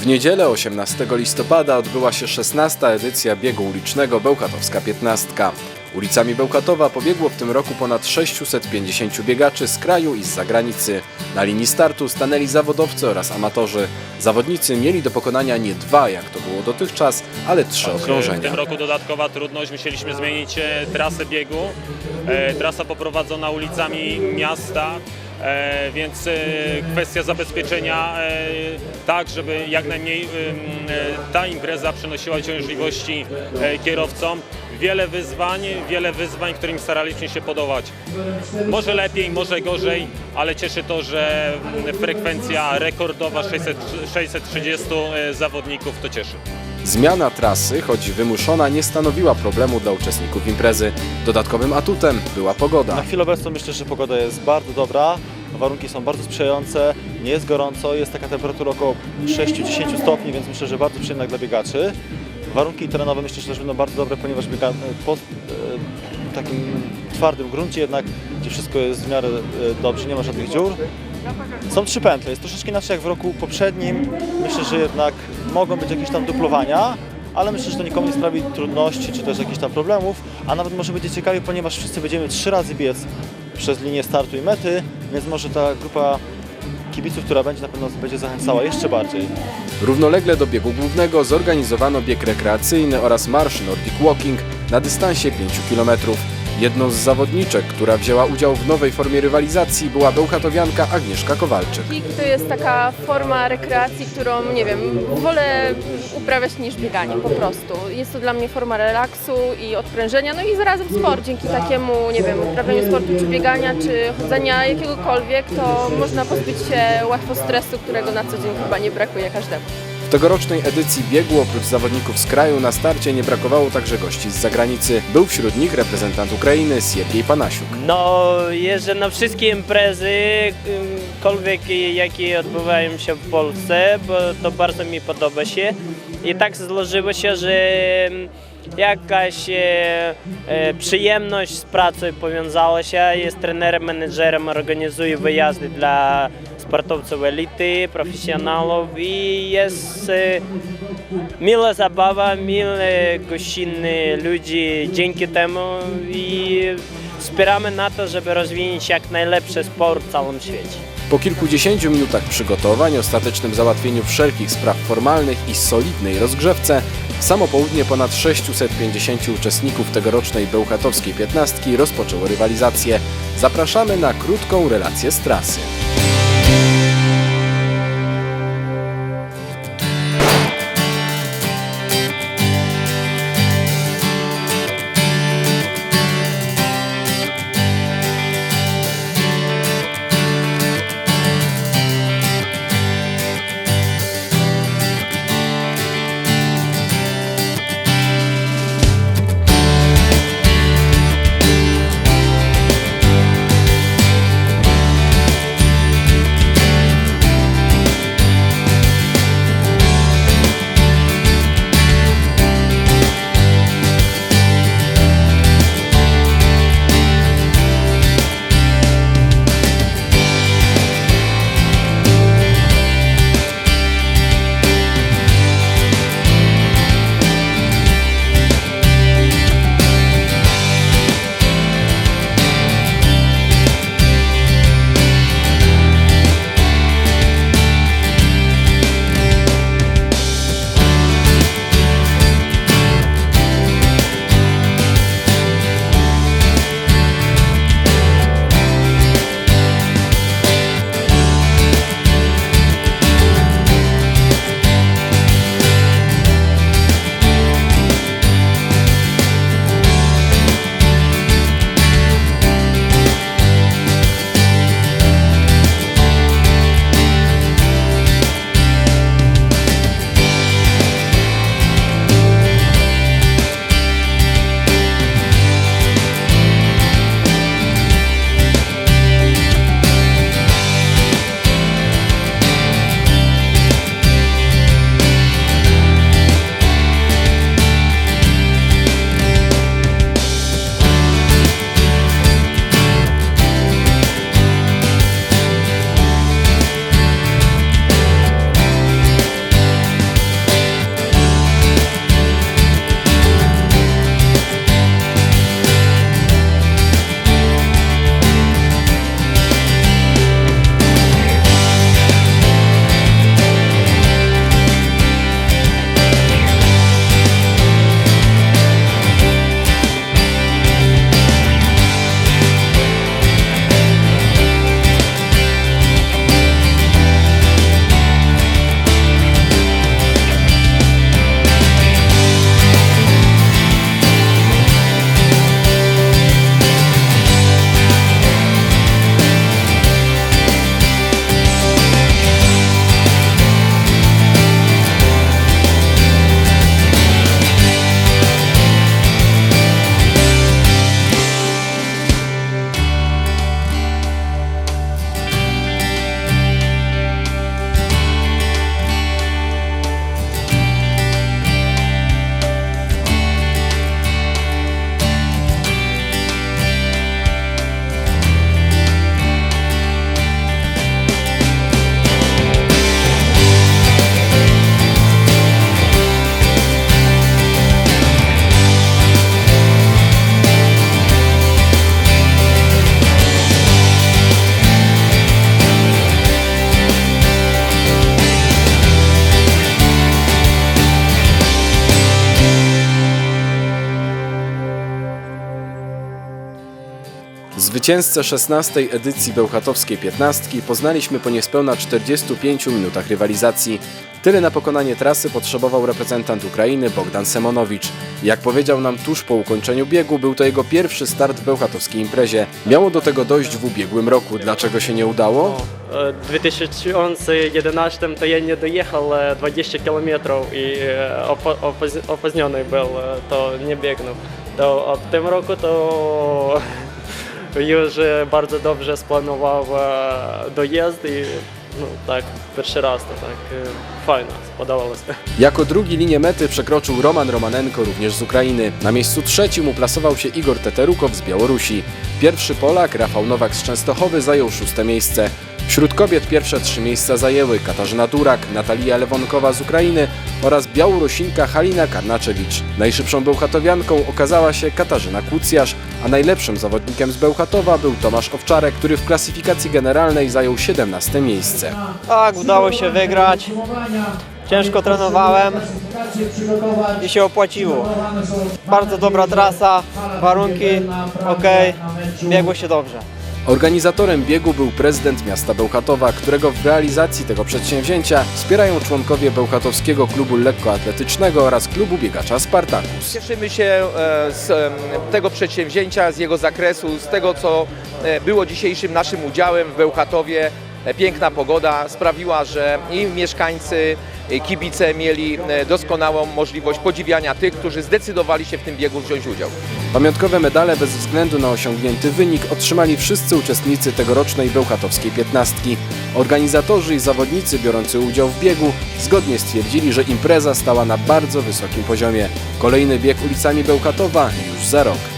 W niedzielę 18 listopada odbyła się 16. edycja biegu ulicznego Bełchatowska 15. Ulicami Bełchatowa pobiegło w tym roku ponad 650 biegaczy z kraju i z zagranicy. Na linii startu stanęli zawodowcy oraz amatorzy. Zawodnicy mieli do pokonania nie dwa, jak to było dotychczas, ale trzy W okrążenia. tym roku dodatkowa trudność, musieliśmy zmienić e, trasę biegu. E, Trasa poprowadzona ulicami miasta, więc e, kwestia zabezpieczenia e, tak, żeby jak najmniej e, ta impreza przynosiła ciężliwości e, kierowcom. Wiele wyzwań, wiele wyzwań, którym staraliśmy się podołać. Może lepiej, może gorzej, ale cieszy to, że frekwencja rekordowa 600, 630 e, zawodników to cieszy. Zmiana trasy, choć wymuszona, nie stanowiła problemu dla uczestników imprezy. Dodatkowym atutem była pogoda. Na chwilę obecną myślę, że pogoda jest bardzo dobra, warunki są bardzo sprzyjające, nie jest gorąco, jest taka temperatura około 6-10 stopni, więc myślę, że bardzo przyjemna dla biegaczy. Warunki terenowe myślę, że też będą bardzo dobre, ponieważ biega po e, takim twardym gruncie jednak, gdzie wszystko jest w miarę e, dobrze, nie ma żadnych dziur. Są trzy pętle, jest troszeczkę inaczej jak w roku poprzednim. Myślę, że jednak mogą być jakieś tam duplowania, ale myślę, że to nikomu nie sprawi trudności czy też jakichś tam problemów, a nawet może będzie ciekawie, ponieważ wszyscy będziemy trzy razy biec przez linię startu i mety, więc może ta grupa kibiców, która będzie na pewno będzie zachęcała jeszcze bardziej. Równolegle do biegu głównego zorganizowano bieg rekreacyjny oraz marsz Nordic Walking na dystansie 5 km. Jedną z zawodniczek, która wzięła udział w nowej formie rywalizacji była bełchatowianka Agnieszka Kowalczyk. Kik to jest taka forma rekreacji, którą, nie wiem, wolę uprawiać niż bieganie po prostu. Jest to dla mnie forma relaksu i odprężenia, no i zarazem sport. Dzięki takiemu, nie wiem, uprawianiu sportu czy biegania, czy chodzenia jakiegokolwiek, to można pozbyć się łatwo stresu, którego na co dzień chyba nie brakuje każdemu. W tegorocznej edycji biegu oprócz zawodników z kraju na starcie nie brakowało także gości z zagranicy. Był wśród nich reprezentant Ukrainy Siergiej Panasiuk. No, jeżdżę na wszystkie imprezy, kolwiek jakie odbywają się w Polsce, bo to bardzo mi podoba się. I tak złożyło się, że jakaś e, e, przyjemność z pracy powiązała się. Jest trenerem, menedżerem, organizuje wyjazdy dla sportowców elity, profesjonalów i jest e, Mila zabawa, mile gościnni ludzi dzięki temu i wspieramy na to, żeby rozwinąć jak najlepszy sport w całym świecie. Po kilkudziesięciu minutach przygotowań, ostatecznym załatwieniu wszelkich spraw formalnych i solidnej rozgrzewce, w samo południe ponad 650 uczestników tegorocznej bełchatowskiej piętnastki rozpoczęło rywalizację. Zapraszamy na krótką relację z trasy. Zwycięzcę 16. edycji Bełchatowskiej 15 poznaliśmy po niespełna 45 minutach rywalizacji. Tyle na pokonanie trasy potrzebował reprezentant Ukrainy Bogdan Semonowicz. Jak powiedział nam tuż po ukończeniu biegu, był to jego pierwszy start w bełchatowskiej imprezie. Miało do tego dojść w ubiegłym roku. Dlaczego się nie udało? W 2011 to ja nie dojechał e, 20 km i e, opóźniony był, e, to nie biegnął. To w tym roku to już bardzo dobrze splanował e, dojazd i no tak, pierwszy raz to tak e, fajno, spodobało się. Jako drugi linię mety przekroczył Roman Romanenko również z Ukrainy. Na miejscu trzecim uplasował się Igor Teterukow z Białorusi. Pierwszy Polak, Rafał Nowak z Częstochowy, zajął szóste miejsce. Wśród kobiet pierwsze trzy miejsca zajęły Katarzyna Durak, Natalia Lewonkowa z Ukrainy oraz Białorusinka Halina Karnaczewicz. Najszybszą bełchatowianką okazała się Katarzyna Kucjarz, a najlepszym zawodnikiem z Bełchatowa był Tomasz Owczarek, który w klasyfikacji generalnej zajął 17 miejsce. Tak, udało się wygrać. Ciężko trenowałem i się opłaciło. Bardzo dobra trasa, warunki ok, biegło się dobrze. Organizatorem biegu był prezydent miasta Bełchatowa, którego w realizacji tego przedsięwzięcia wspierają członkowie Bełchatowskiego Klubu Lekkoatletycznego oraz Klubu Biegacza Spartacus. Cieszymy się e, z tego przedsięwzięcia, z jego zakresu, z tego co e, było dzisiejszym naszym udziałem w Bełchatowie. E, Piękna pogoda sprawiła, że i mieszkańcy, kibice mieli e, doskonałą możliwość podziwiania tych, którzy zdecydowali się w tym biegu wziąć udział. Pamiątkowe medale bez względu na osiągnięty wynik otrzymali wszyscy uczestnicy tegorocznej Bełchatowskiej Piętnastki. Organizatorzy i zawodnicy biorący udział w biegu zgodnie stwierdzili, że impreza stała na bardzo wysokim poziomie. Kolejny bieg ulicami Bełchatowa już za rok.